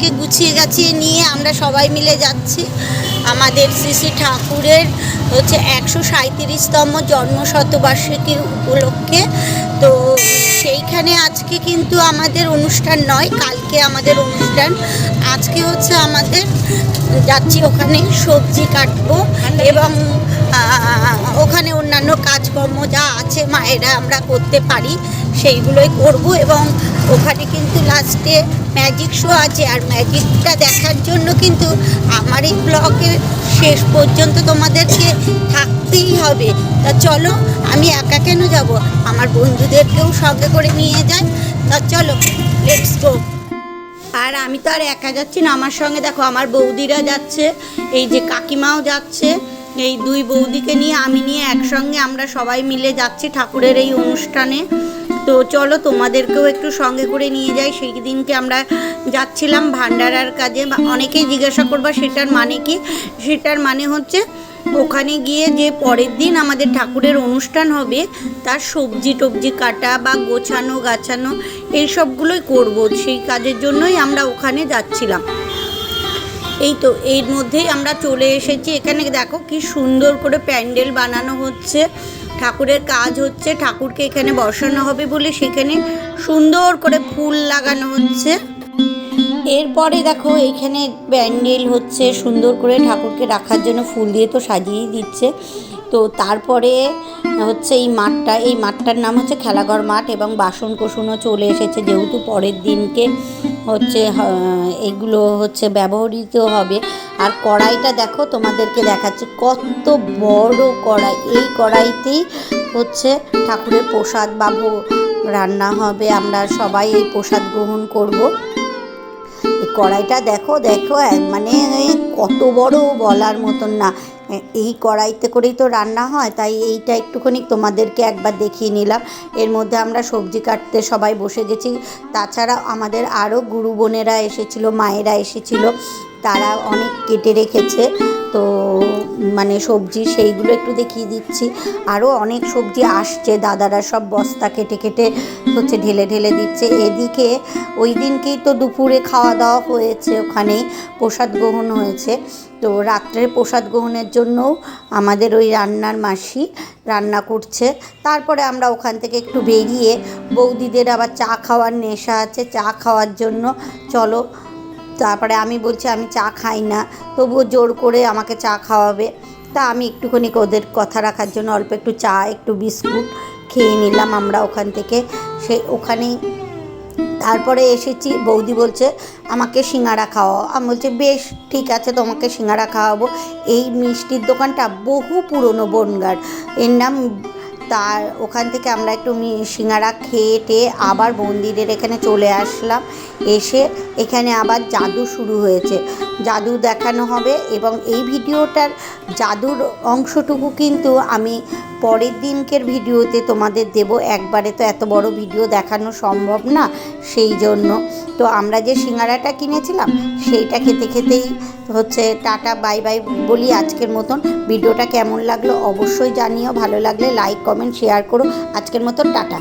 আজকে গুছিয়ে গাছিয়ে নিয়ে আমরা সবাই মিলে যাচ্ছি। আমাদের শ্রী ঠাকুরের হচ্ছে একশো সাঁত্রিশতম জন্মশতবার্ষিকী উপলক্ষে। তো সেইখানে আজকে কিন্তু আমাদের অনুষ্ঠান নয়, কালকে আমাদের অনুষ্ঠান। আজকে হচ্ছে আমাদের যাচ্ছি ওখানে সবজি কাটবো এবং ওখানে অন্যান্য কাজকর্ম যা আছে মায়েরা আমরা করতে পারি, সেইগুলোই করব এবং ওখানে লাস্টে ম্যাজিক শো আছে আর ম্যাজিকটা দেখার জন্য কিন্তু আমার এই ব্লগে শেষ পর্যন্ত তোমাদেরকে থাকতেই হবে। তা চলো, আমি একা কেন যাব? আমার বন্ধুদেরকেও সঙ্গে করে নিয়ে যাই। তা চলো লেটস গো আর আমি তো আর একা যাচ্ছি না, আমার সঙ্গে দেখো, আমার বৌদিরা যাচ্ছে, এই যে কাকিমাও যাচ্ছে, এই দুই বৌদিকে নিয়ে আমি নিয়ে একসঙ্গে আমরা সবাই মিলে যাচ্ছি ঠাকুরের এই অনুষ্ঠানে। তো চলো তোমাদেরকেও একটু সঙ্গে করে নিয়ে যাই। সেই দিনকে আমরা যাচ্ছিলাম ভান্ডারার কাজে। বা অনেকেই জিজ্ঞাসা করবা সেটার মানে কি? সেটার মানে হচ্ছে ওখানে গিয়ে যে পরের দিন আমাদের ঠাকুরের অনুষ্ঠান হবে, তার সবজি টবজি কাটা বা গোছানো, গাছানো, এই সবগুলোই করব। সেই কাজের জন্যই আমরা ওখানে যাচ্ছিলাম। এই তো, এর মধ্যেই আমরা চলে এসেছি। এখানে দেখো কি সুন্দর করে প্যান্ডেল বানানো হচ্ছে। ঠাকুরের কাজ হচ্ছে ঠাকুরকে এখানে বসানো হবে বলে সেখানে সুন্দর করে ফুল লাগানো হচ্ছে। এরপরে দেখো এখানে প্যান্ডেল হচ্ছে, সুন্দর করে ঠাকুরকে রাখার জন্য ফুল দিয়ে তো সাজিয়েই দিচ্ছে। তো তারপরে হচ্ছে এই মাঠটা, এই মাঠটার নাম হচ্ছে খেলাঘর মাঠ এবং বাসন কোসনও চলে এসেছে যেহেতু পরের দিনকে হচ্ছে এগুলো হচ্ছে ব্যবহৃত হবে। আর কড়াইটা দেখো তোমাদেরকে দেখাচ্ছি, কত বড় কড়াই। এই কড়াইতেই হচ্ছে ঠাকুরের প্রসাদ বা ভোগ রান্না হবে, আমরা সবাই এই প্রসাদ গ্রহণ করব। এই কড়াইটা দেখো দেখো মানে কত বড় বলার মতন না। এই কড়াইতে করেই তো রান্না হয়, তাই এইটা একটুখানি তোমাদেরকে একবার দেখিয়ে নিলাম। এর মধ্যে আমরা সবজি কাটতে সবাই বসে গেছি। তাছাড়া আমাদের আরও গুরু বোনেরা এসেছিল, মায়েরা এসেছিল। তারা অনেক কেটে রেখেছে। তো মানে সবজি সেইগুলো একটু দেখিয়ে দিচ্ছি। আরও অনেক সবজি আসছে, দাদারা সব বস্তা কেটে কেটে হচ্ছে ঢেলে ঢেলে দিচ্ছে। এদিকে ওই দিনকেই তো দুপুরে খাওয়া দাওয়া হয়েছে ওখানেই, প্রসাদ গ্রহণ হয়েছে। তো রাত্রে প্রসাদ গ্রহণের জন্যও আমাদের ওই রান্নার মাসি রান্না করছে। তারপরে আমরা ওখান থেকে একটু বেরিয়ে বৌদিদের আবার চা খাওয়ার নেশা আছে, চা খাওয়ার জন্য চলো তারপরে আমি বলছি, আমি চা খাই না। তবুও জোর করে আমাকে চা খাওয়াবে। তা আমি একটুখানি ওদের কথা রাখার জন্য অল্প একটু চা, একটু বিস্কুট খেয়ে নিলাম আমরা ওখান থেকে। সে ওখানেই তারপরে এসেছি, বৌদি বলছে, আমাকে সিঙ্গারা খাওয়াও। আমি বলছি, বেশ, ঠিক আছে, তোমাকে সিঙ্গারা খাওয়াবো। এই মিষ্টির দোকানটা বহু পুরনো বনগার এর নাম তার ওখান থেকে আমরা একটু সিঙ্গারা খেয়ে টেয়ে আবার মন্দিরের এখানে চলে আসলাম। এসে এখানে আবার জাদু শুরু হয়েছে। জাদু দেখানো হবে এবং এই ভিডিওটার জাদুর অংশটুকু কিন্তু আমি পরের দিনকের ভিডিওতে তোমাদের দেব। একবারে তো এত বড় ভিডিও দেখানো সম্ভব না সেই জন্য। তো আমরা যে সিঙ্গারাটা কিনেছিলাম সেইটা খেতে খেতেই হচ্ছে টাটা, বাই বাই বলি আজকের মতন। ভিডিওটা কেমন লাগল অবশ্যই জানিও। ভালো লাগলে লাইক, কমেন্ট শেয়ার করো। আজকের মতো টাটা।